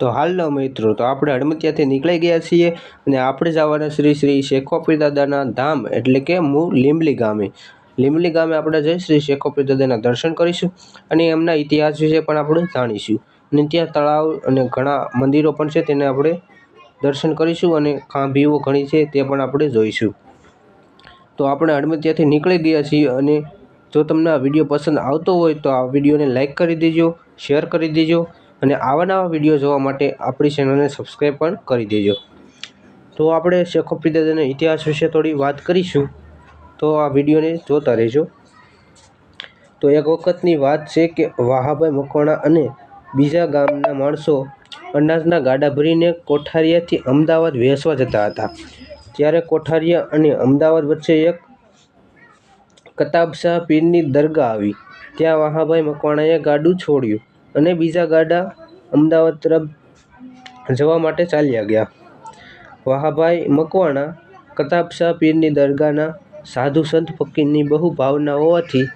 તો હાલના મિત્રો, તો આપણે હડમતિયાથી નીકળી ગયા છીએ અને આપણે જવાના શ્રી શ્રી શેખોપીર દાદાના ધામ એટલે કે મૂળ લીંબલી ગામે. લીંબલી ગામે આપણે જઈ શ્રી શેખોપીર દાદાના દર્શન કરીશું અને એમના ઇતિહાસ વિશે પણ આપણે જાણીશું. અને ત્યાં તળાવ અને ઘણા મંદિરો પણ છે તેને આપણે દર્શન કરીશું અને ખાંભીઓ ઘણી છે તે પણ આપણે જોઈશું. તો આપણે હડમતિયાથી નીકળી ગયા છીએ અને જો તમને આ વીડિયો પસંદ આવતો હોય તો આ વિડીયોને લાઇક કરી દેજો, શેર કરી દેજો અને આવા નવા વીડિયો જોવા માટે આપણી ચેનલને સબસ્ક્રાઈબ પણ કરી દેજો. તો આપણે શેખોપી દાદાના ઇતિહાસ વિશે થોડી વાત કરીશું. તો આ વિડીયોને જોતા રહેજો. તો એક વખતની વાત છે કે વાહાભાઈ મકવાણા અને બીજા ગામના માણસો અનાજના ગાડા ભરીને કોઠારિયાથી અમદાવાદ વેચવા જતા હતા. ત્યારે કોઠારિયા અને અમદાવાદ વચ્ચે એક કતાબશાહ પીરની દરગાહ આવી. ત્યાં વાહાભાઈ મકવાણાએ ગાડું છોડ્યું. અને બીજા ગાડા અમદાવાદ તરફ જવા માટે ચાલ્યા ગયા. વાહાભાઈ મકવાણા કતાબશાહ પીરની દરગાહના સાધુ સંત ફકીરની બહુ ભાવના હોવાથી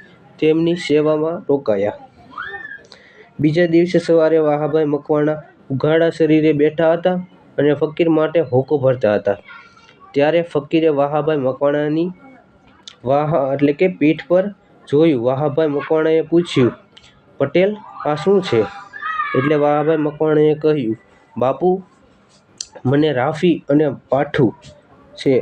તેમની સેવામાં રોકાયા. બીજા દિવસે સવારે વાહાભાઈ મકવાણા ઉઘાડા શરીરે બેઠા હતા અને ફકીર માટે હોકો ભરતા હતા. ત્યારે ફકીરે વાહાભાઈ મકવાણાની વાહ એટલે કે પીઠ પર જોયું. વાહાભાઈ મકવાણાએ પૂછ્યું પટેલ આ શું છે. એટલે વાહાભાઈ મકવાણાએ કહ્યું, બાપુ, મને રાફી અને પાઠું છે.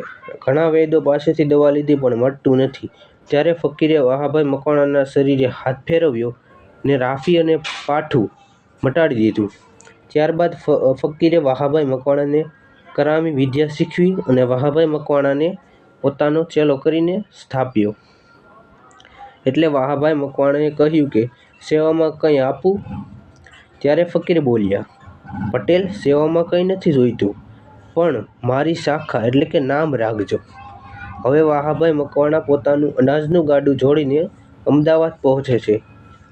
ઘણા વૈદ્યો પાસેથી દવા લીધી પણ મટતું નથી. ત્યારે ફકીરે વાહાભાઈ મકવાણાના શરીરે હાથ ફેરવ્યો ને રાફી અને પાઠું મટાડી દીધું. ત્યારબાદ ફકીરે વાહાભાઈ મકવાણાને કરામી વિદ્યા શીખવી અને વાહાભાઈ મકવાણાને પોતાનો ચેલો કરીને સ્થાપ્યો. એટલે વાહાભાઈ મકવાણાએ કહ્યું કે સેવામાં કંઈ આપું? ત્યારે ફકીર બોલ્યા, પટેલ, સેવામાં કંઈ નથી જોઈતું, પણ મારી શાખા એટલે કે નામ રાખજો. હવે વાહાભાઈ મકવાણા પોતાનું અનાજનું ગાડું જોડીને અમદાવાદ પહોંચે છે.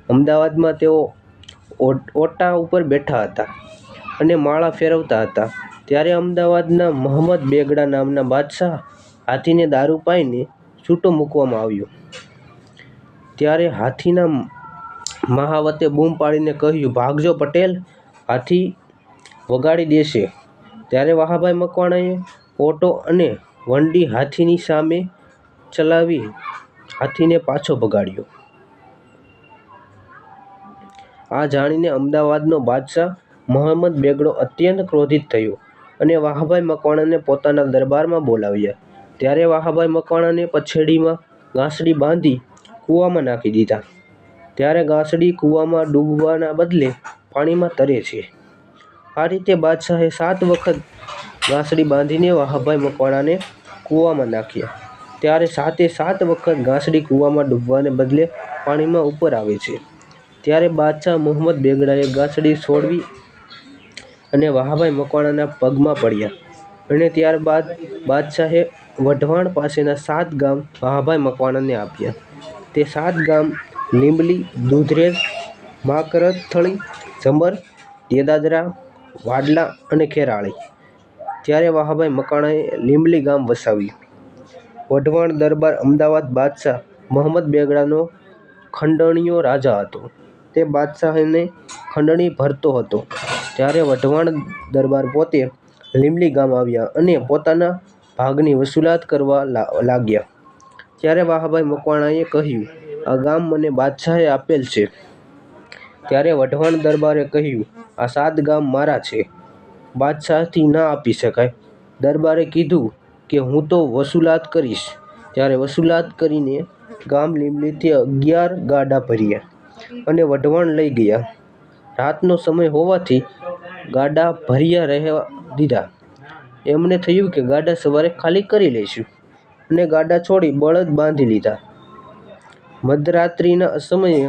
અમદાવાદમાં તેઓ ઓટા ઉપર બેઠા હતા અને માળા ફેરવતા હતા. ત્યારે અમદાવાદના મહંમદ બેગડા નામના બાદશાહ હાથીને દારૂ પાઈને છૂટો મૂકવામાં આવ્યો. ત્યારે હાથીના મહાવતે બૂમ પાડીને કહ્યું, ભાગજો પટેલ, હાથી વગાડી દેશે. ત્યારે વાહાભાઈ મકવાણાએ ઓટો અને વંડી હાથીની સામે ચલાવી હાથીને પાછો ભગાડ્યો. આ જાણીને અમદાવાદનો બાદશાહ મોહમ્મદ બેગડો અત્યંત ક્રોધિત થયો અને વાહાભાઈ મકવાણાને પોતાના દરબારમાં બોલાવ્યા. ત્યારે વાહાભાઈ મકવાણાને પછેડીમાં ગાંસડી બાંધી કૂવામાં નાખી દીધા. ત્યારે ગાંસડી કૂવામાં ડૂબવાના બદલે પાણીમાં તરે છે. આ રીતે બાદશાહે સાત વખત ગાંસડી બાંધીને વાહાભાઈ મકવાણાને કૂવામાં નાખ્યા. ત્યારે સાતે સાત વખત ગાંસડી કૂવામાં ડૂબવાને બદલે પાણીમાં ઉપર આવે છે. ત્યારે બાદશાહ મોહમ્મદ બેગડાએ ગાંસડી છોડવી અને વાહાભાઈ મકવાણાના પગમાં પડ્યા. અને ત્યારબાદ બાદશાહે વઢવાણ પાસેના સાત ગામ વાહાભાઈ મકવાણાને આપ્યા. તે સાત ગામ લીંબલી, દૂધરેજ માકરથળી ઝમર દેદાદરા, વાડલા અને ખેરાળી. ત્યારે વાહાભાઈ મકવાણાએ લીંબલી ગામ વસાવ્યું. વઢવાણ દરબાર અમદાવાદ બાદશાહ મોહમ્મદ બેગડાનો ખંડણીયો રાજા હતો. તે બાદશાહને ખંડણી ભરતો હતો. ત્યારે વઢવાણ દરબાર પોતે લીંબલી ગામ આવ્યા અને પોતાના ભાગની વસૂલાત કરવા લાગ્યા. ત્યારે વાહાભાઈ મકવાણાએ કહ્યું આ ગામ મને બાદશાહે આપેલ છે. ત્યારે વઢવાણ દરબારે કહ્યું આ સાત ગામ મારા છે. બાદશાહથી ના આપી શકાય. દરબારે કીધું કે, હું તો વસૂલાત કરીશ. ત્યારે વસૂલાત કરીને ગામ લીમલીથી અગિયાર ગાડા ભર્યા અને વઢવાણ લઈ ગયા. રાતનો સમય હોવાથી ગાડા ભર્યા રહેવા દીધા. એમને થયું કે ગાડા સવારે ખાલી કરી લઈશું અને ગાડા છોડી બળદ બાંધી લીધા. મધરાત્રિના સમયે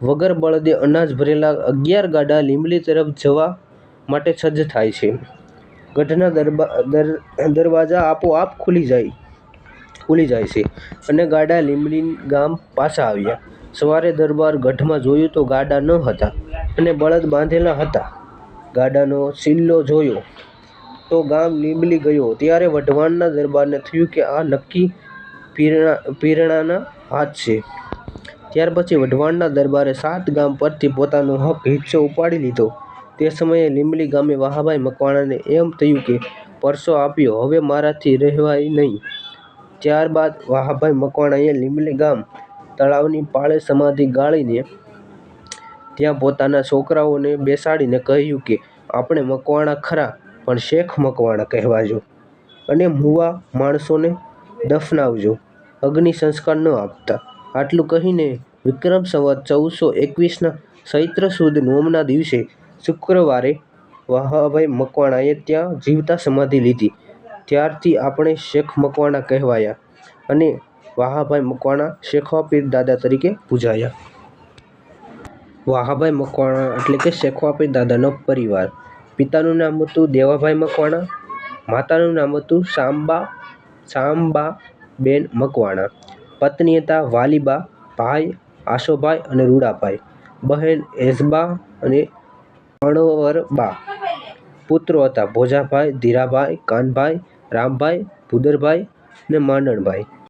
વગર બળદે અનાજ ભરેલા અગિયાર ગાડા લીંબલી તરફ જવા માટે સજ્જ થાય છે. ગઢના દરવાજા આપોઆપ ખુલી જાય ખુલી જાય છે અને ગાડા લીંબલી ગામ પાછા આવ્યા. સવારે દરબાર ગઢમાં જોયું તો ગાડા ન હતા અને બળદ બાંધેલા હતા. ગાડાનો સિલ્લો જોયો તો ગામ લીંબલી ગયો. ત્યારે વઢવાણના દરબારને થયું કે આ નક્કી પીરણા, પીરણાના હાથ છે. ત્યાર પછી વઢવાણના દરબારે સાત ગામ પરથી પોતાનો હક, હિસ્સો ઉપાડી લીધો. તે સમયે લીંબલી ગામે વાહાભાઈ મકવાણાને એમ થયું કે, પરસો આપ્યો, હવે મારાથી રહેવાય નહીં. ત્યારબાદ વાહાભાઈ મકવાણાએ લીંબલી ગામ તળાવની પાળે સમાધિ ગાળીને ત્યાં પોતાના છોકરાઓને બેસાડીને કહ્યું કે, આપણે મકવાણા ખરા, પણ શેખ મકવાણા કહેવાજો. અને મુવા માણસોને દફનાવજો. અગ્નિ સંસ્કાર ન આપતા. આટલું કહીને વિક્રમ સંવત ચૌદસો એકવીસના ચૈત્ર સુદ નોમના દિવસે શુક્રવારે વાહાભાઈ મકવાણાએ ત્યાં જીવતા સમાધિ લીધી. ત્યારથી આપણે શેખ મકવાણા કહેવાયા અને વાહાભાઈ મકવાણા શેખવા પીર દાદા તરીકે પૂજાયા. વાહાભાઈ મકવાણા એટલે કે શેખવા પીર દાદાનો પરિવાર: પિતાનું નામ હતું દેવાભાઈ મકવાણા. માતાનું નામ હતું શામબાબેન મકવાણા. પત્ની હતા વાલીબા. ભાઈ આશોભાઈ અને રૂડાભાઈ. બહેન એઝબા અને અણવરબા. પુત્રો હતા ભોજાભાઈ, ધીરાભાઈ, કાનભાઈ, રામભાઈ, ભુદરભાઈ ને માંડણભાઈ.